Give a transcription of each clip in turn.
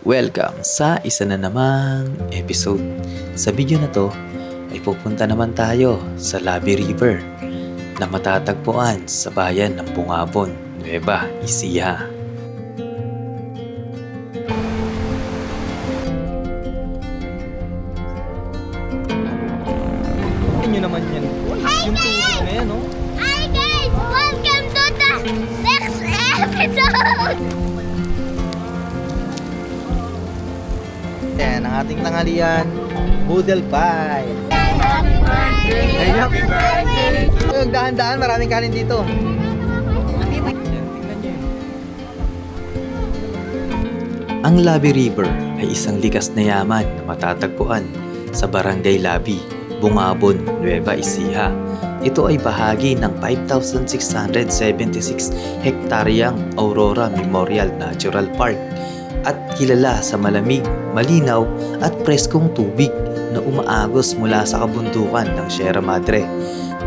Welcome sa isa na namang episode. Sa video na to ay pupunta naman tayo sa Labi River na matatagpuan sa bayan ng Bungabon, Nueva Ecija. Ang ating tanghalian, Boodle Pie. Happy birthday! Yung dahan-dahan, maraming kanin dito. Yan. Ang Labi River ay isang likas na yaman na matatagpuan sa Barangay Labi, Bungabon, Nueva Ecija. Ito ay bahagi ng 5,676 hektaryang Aurora Memorial Natural Park at kilala sa malamig, malinaw at preskong tubig na umaagos mula sa kabundukan ng Sierra Madre.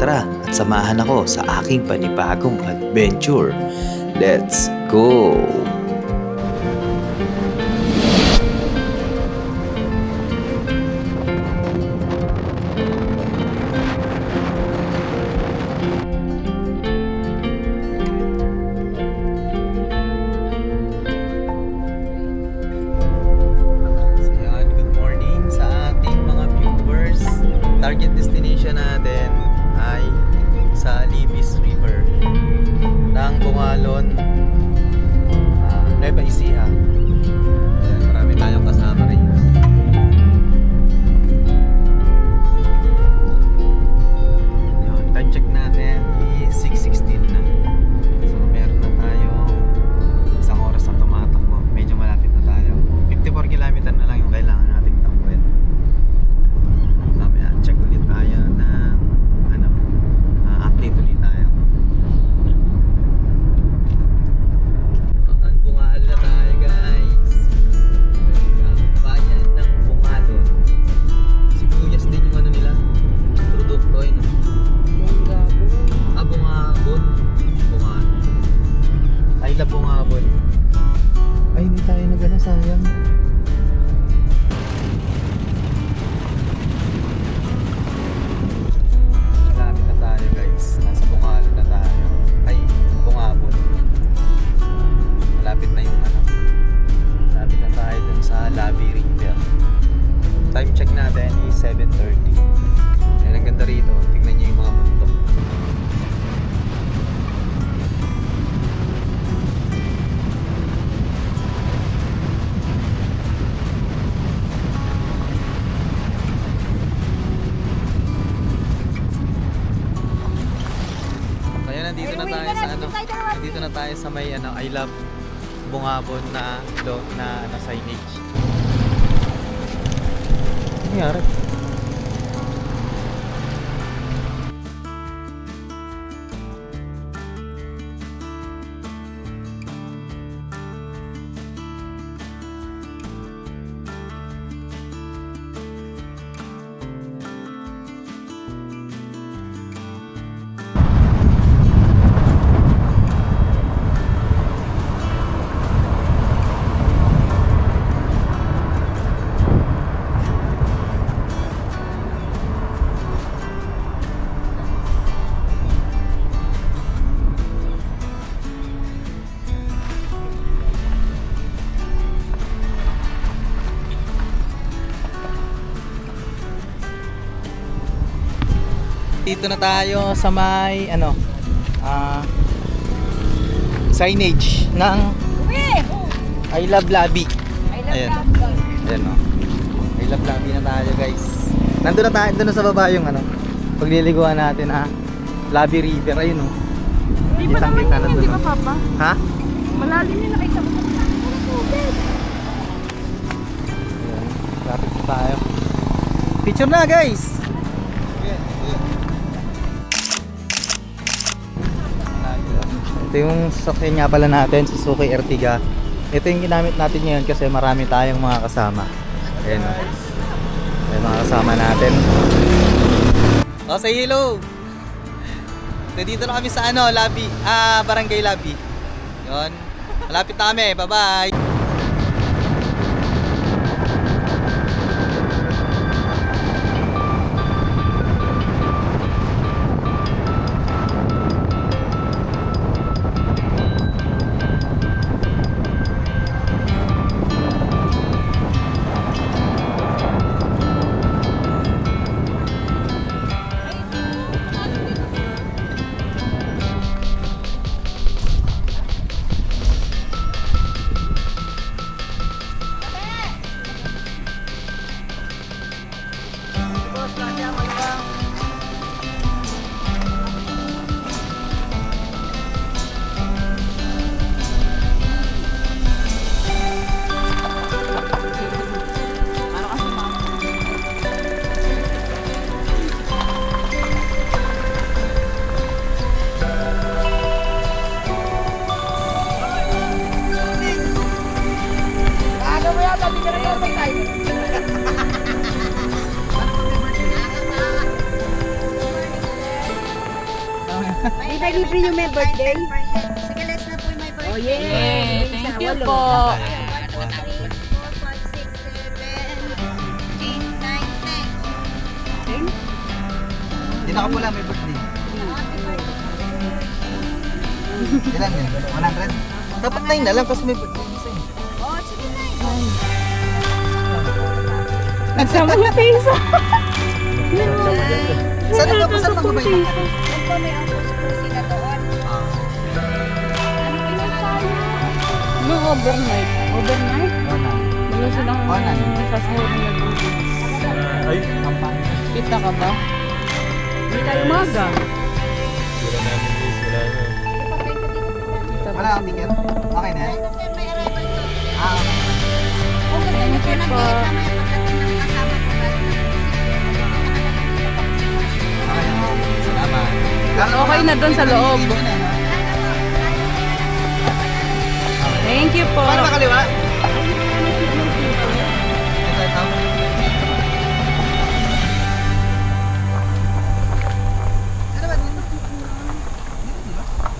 Tara at samahan ako sa aking panibagong adventure. Let's go! Tayo nagana, sayang. Malapit tayo sa may ano, I love bungabon na lo na, na signage. Ano nangyari? Dito na tayo sa may ano ah signage ng I Love Labi. Ayan. Ayan o. I Love Labi na tayo guys. Nandun na tayo, doon na sa baba yung ano, pagliliguan natin ha. Labi River, ayun o. Di ba naman yun, na di doon, ba oh. Papa? Ha? Malalim yun, nakita mo. Lapit tayo. Picture na guys! Ito yung sasakyan nga pala natin, Suzuki Ertiga. Ito yung ginamit natin ngayon kasi marami tayong mga kasama. Ayan o. Ayan mga kasama natin. Oh, say hello! Nandito na kami sa ano, Labi, ah, Barangay Labi. Yon. Malapit na kami. Bye-bye. May libre yung may birthday. Sige, let's na po yung my birthday. Oh, yeah. Thank you po. 1, 2, 3, 4, 5, 6, 7, 8, 9, 10. Hindi nakapula, may birthday. Ilan yun? 100? Dapat 9 na lang kasi may birthday. Nagsama niya piso. Saan na ba? Saan ba ba yun? Kung may utos po sila doon. Ano? No, overnight. Overnight? Wala silang Oh, nan. sasahod niya doon. Ay, kampanya. Kita ka ba? Hindi tayo umaga. Wala akong ticket? Okay na yan? Sir, may arrival to. Ah, Kung gusto niyo po Okay na doon sa loob. Thank you po. Paano makaliwa?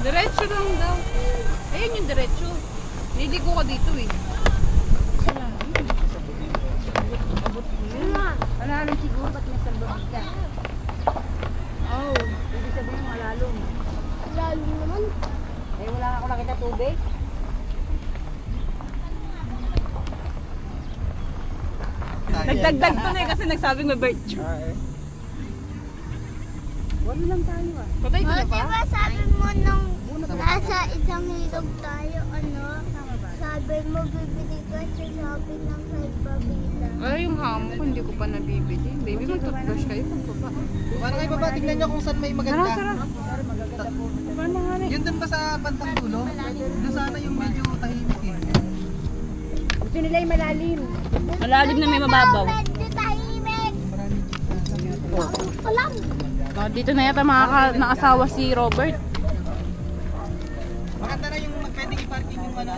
Diretso lang daw. Ayun yung diretso. Niligo ka dito eh. Wala rin siguro ba't may salbabig ka? Oh, ibig sabihin malalong. Lalo naman. Eh, wala ako nakita tubig. Eh kasi nagsabing may birthday. Walo lang tayo ah. Patay ka na ba? diba sabi mo nung nasa isang hilog tayo, ano? Sabi mo, bibili ka sa sabi ng salbabida. Ay, yung hamon ko, hindi ko pa nabibili. Baby, mag-toothbrush kayo pagbaba. Paano kayo baba? Tingnan nyo kung saan may maganda. Paano nga rin? Yun dun ba sa bantang dulo? Doon sana yung medyo tahimik eh. Gusto nila yung malalim. Malalim na may mababaw. Alam. Oh, dito na yata makaka nakasawa si Robert. Maganda na yung pwedeng i-parking yung ano.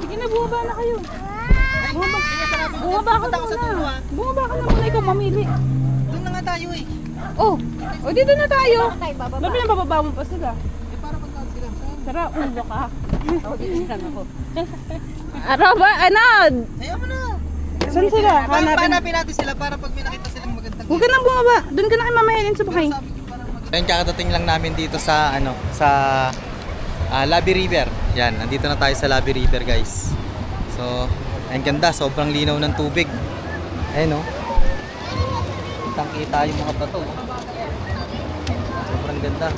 Sige na, bumaba na kayo. Sarado. Bumaba ka na muna. Bumaba ka na muna, ikaw mamili. Doon na nga tayo eh. Oh, oh dito na tayo. Tayo bababa. Ba't pinabababa mo pa sila? Eh para pagkaan sila. Tara, ulo ka. Ako dito lang ako. Ano ba? Ano? Ayaw mo na. Saan sila? Hanapin. natin sila para pag may nakita Huwag ka na bumaba. Doon ka na kay Mama Helen sa bahay. Ayun, kakadating lang namin dito sa ano, sa ah, Labi River. Yan, nandito na tayo sa Labi River, guys. So, ang ganda, sobrang linaw ng tubig. Ayun, no. Kitang kita yung mga bato. oh. Sobrang ganda.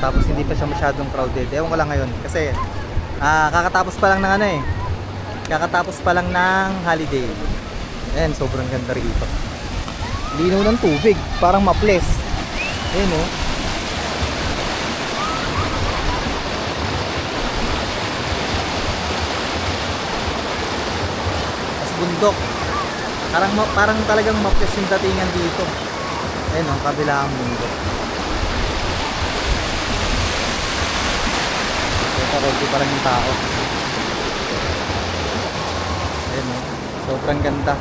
Tapos hindi pa siya masyadong crowded. Ewan ko lang ngayon kasi ah, kakatapos pa lang ng ano eh. Kakatapos pa lang ng holiday. Ayan, sobrang ganda rito. Linaw ng tubig, parang maples. Ayun oh. Tapos bundok. Parang parang talagang maples yung datingan dito. Ayun oh, kabila ang bundok. Ito konti pa lang yung tao. Ayun oh, sobrang ganda.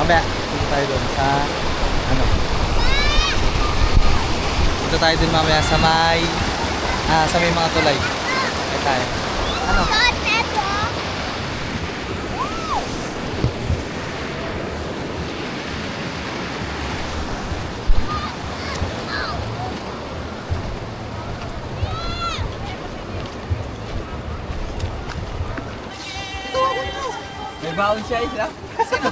Mamaya, dito tayo doon sa ano. Dito tayo doon mamaya sa may ah, sa may mga tulay. Dito tayo. Ano? Shot, eto. May baon siya isa. Sino?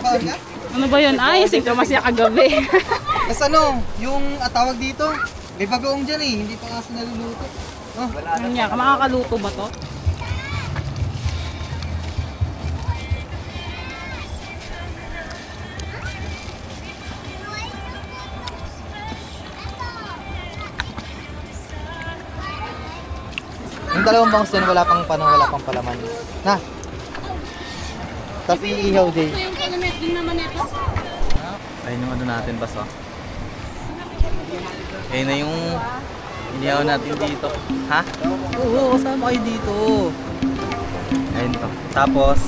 Baon ka? Ano ba yun? Ay, singka masya kagabi. Tapos ano, yung ah, tawag dito, may bagoong dyan eh, hindi pa kasi naluluto. Oh, ano niya? Makakaluto ba to? Yung dalawang bangus dyan, wala pang pano, wala pang palaman. Na. Tapos iihaw din. yung kalamet din naman ito. Ayun yung ano natin, baso. Ayun na yung Inihaw natin dito. Ha? Oo, kasama kayo dito. Ayun to. Tapos,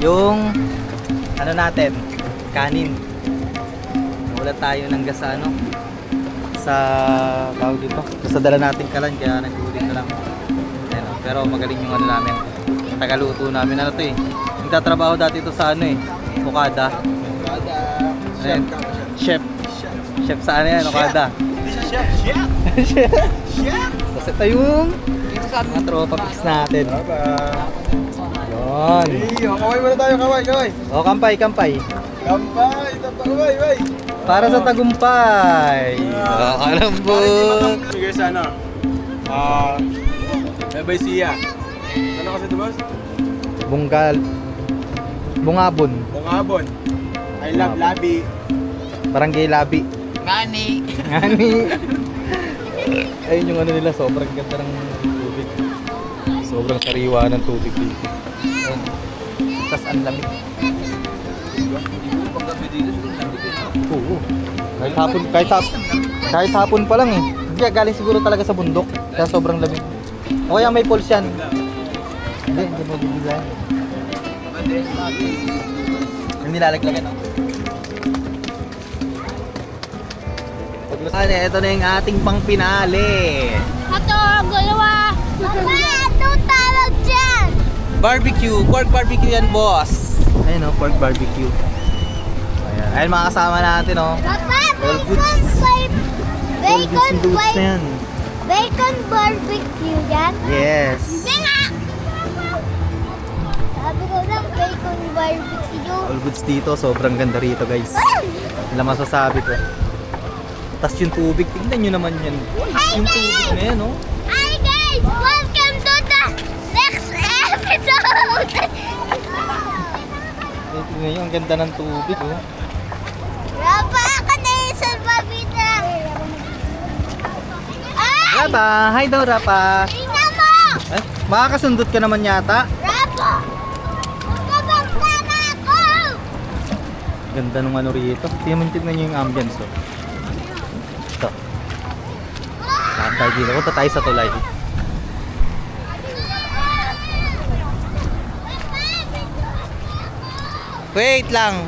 yung ano natin, kanin. Wala tayo ng gasa ano sa tawag dito. Basta dala natin kalan kaya nag-ulit na lang. Ayun, pero magaling yung ano namin. Tagaluto namin ano to eh. Nagtatrabaho dati ito sa ano eh. Okada. Ano yan? Chef. Chef sa ano yan? Okada. Chef. Chef. Tapos ito yung mga tropa picks natin. Yun. Kaway muna tayo, kaway, kaway. O, kampay, kampay. Kampay, tapa, kaway, kaway. Para sa tagumpay. Kakalambot. Sige sa ano? Ah, Bye Siya. Ano kasi ito, boss? Bunggal. Bungabon. Bungabon. I love Labi. Barangay Labi. Ngani. Ngani. Ayun yung ano nila, sobrang ganda ng tubig. Sobrang sariwa ng tubig dito. Ayun. Tapos ang lamig. Oo. Kahit hapon, kahit hapon, kahit hapon pa lang eh. Hindi, galing siguro talaga sa bundok. Kaya sobrang lamig. O kaya may pulse yan. Hindi, hindi mo bibigyan. Yung nilalaglagan ako. Ano, ito na yung ating pang pinali. Ito, galawa. Mama, ito tawag dyan. Barbecue, pork barbecue yan, boss. Ayun oh, pork barbecue. Ayan. Ayun mga kasama natin oh. Papa, bacon, bar- bacon, yan. bacon barbecue yan. Yes. Hindi nga. Ko lang, bacon barbecue. All goods dito, sobrang ganda rito guys. Wala masasabi ko. Tapos yung tubig, tingnan nyo naman yan. Boys, yung tubig na yan oh. Hi guys! Welcome to the next episode! Eh, tingnan nyo, ang ganda ng tubig oh. Rapa ka na yung salbabida! Ay! Rapa, hi daw Rapa. Tingnan mo! Eh, makakasundot ka naman yata. Ganda nung ano rito. Tingnan nyo yung ambience oh. Ito. Saan tayo dito? Punta tayo sa tulay. Wait lang.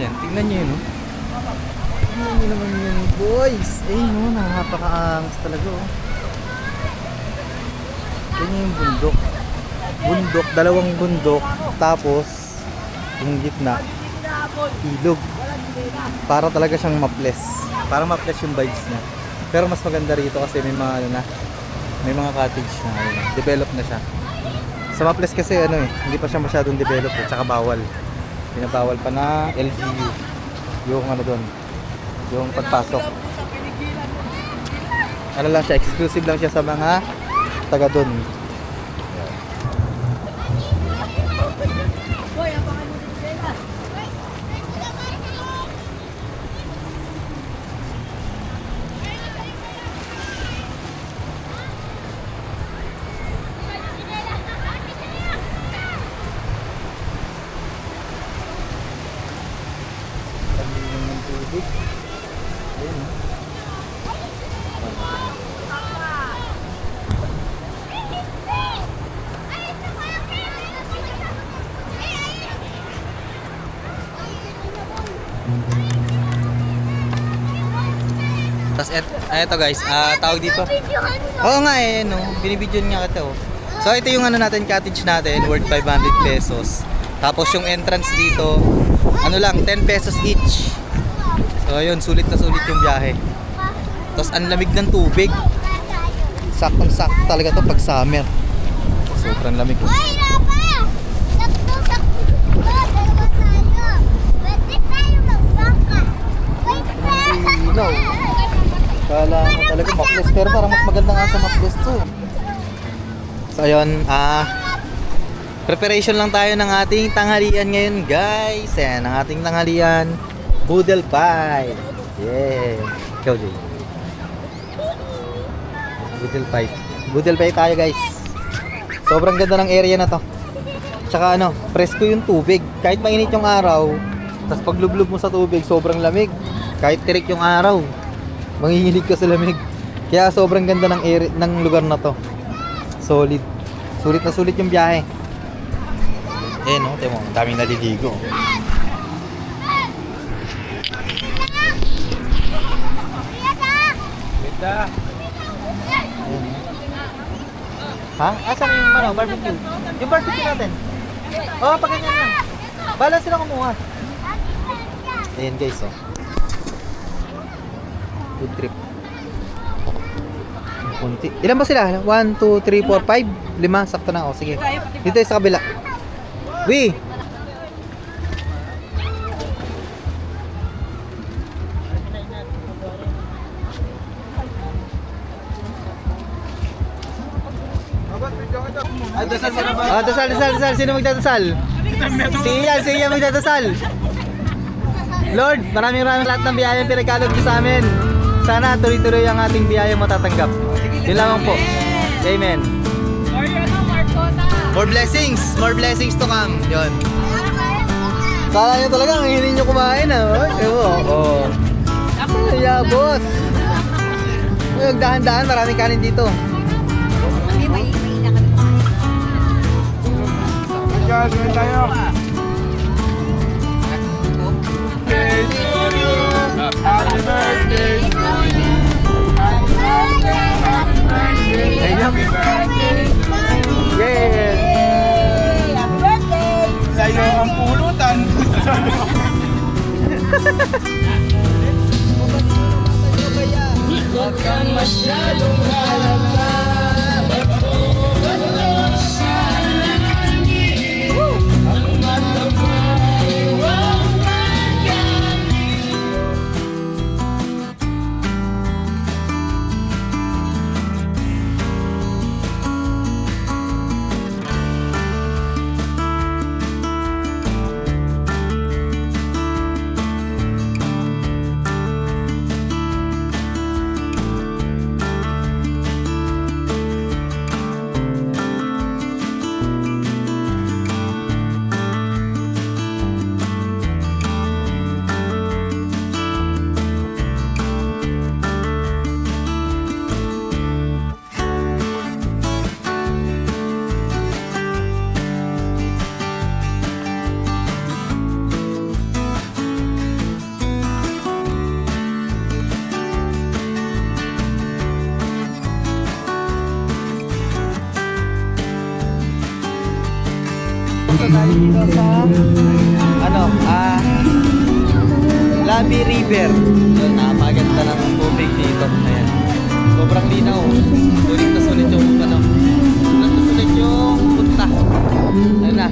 Yan, tingnan nyo yun, oh. Tingnan nyo naman yun, boys. Ayun, oh, napaka-angas talaga, oh. Ganyan yung bundok. Bundok, dalawang bundok. Tapos, yung gitna, ilog. Para talaga siyang maples. Para maples yung vibes niya. Pero mas maganda rito kasi may mga ano na, may mga cottage na, ayun, develop na siya. Sa maples kasi ano eh, hindi pa siya masyadong develop eh, tsaka bawal. Pinabawal pa na LGU. Yung ano doon, yung pagpasok. Ano lang siya, exclusive lang siya sa mga taga doon. Tapos et, eto guys, ah tawag dito. Oo nga eh, no. Binibidyo nga kita oh. So ito yung ano natin, cottage natin, worth 500 pesos. Tapos yung entrance dito, ano lang, 10 pesos each. So ayun, sulit na sulit yung biyahe. Tapos ang lamig ng tubig. Saktong sakto talaga to pag summer. Sobrang lamig. oh. Uy, Rapa! Sakto-sakto! Dalawa tayo! Pwede tayo magbangka! Wait Ilaw. Kala mo talaga maples, pero parang mas maganda nga sa maples to. So ayun, ah preparation lang tayo ng ating tanghalian ngayon guys. Ayan, ang ating tanghalian, boodle pie. Yeah. Ikaw, Jay. Boodle pie. Boodle pie tayo guys. Sobrang ganda ng area na to. Tsaka ano, presko yung tubig. Kahit mainit yung araw, tapos paglublob mo sa tubig, sobrang lamig. Kahit tirik yung araw, manginginig ka sa lamig. Kaya sobrang ganda ng area, ng lugar na to. Solid. Sulit na sulit yung biyahe. Eh no, temo, ang daming naliligo. Ganda. Ha? Asan yung ano, barbecue? Yung barbecue natin. Oo, oh, pag ganyan. Bala sila kumuha. Ayan guys, oh. Good trip. Kunti. Ilan ba sila? 1, 2, 3, 4, 5? Lima, sakto na. O, sige. Dito sa kabila. Wi! Ay, dasal. Ah, dasal, dasal, dasal. Sino magdadasal? Si Ian, si Ian magdadasal. Lord, maraming maraming lahat ng biyayang pinagkalog sa amin. Sana tuloy-tuloy ang ating biyayang matatanggap. Yun lamang po. Amen. More blessings! More blessings to come. Yun. Kala nyo talaga, ang hinin nyo kumain ah. Ay, ewo. Oo. Ay, yeah, boss. Ay, dahan-dahan, maraming kanin dito. Hindi. Guys, wait tayo. Happy birthday. Yeah! Happy birthday! Sa'yo ang pulutan. Punta ano, ah, Labi River. So, napaganda ng tubig dito. Ayan. Sobrang linaw. Sulit na sulit yung, ano, sulit na sulit yung punta. Ayan na.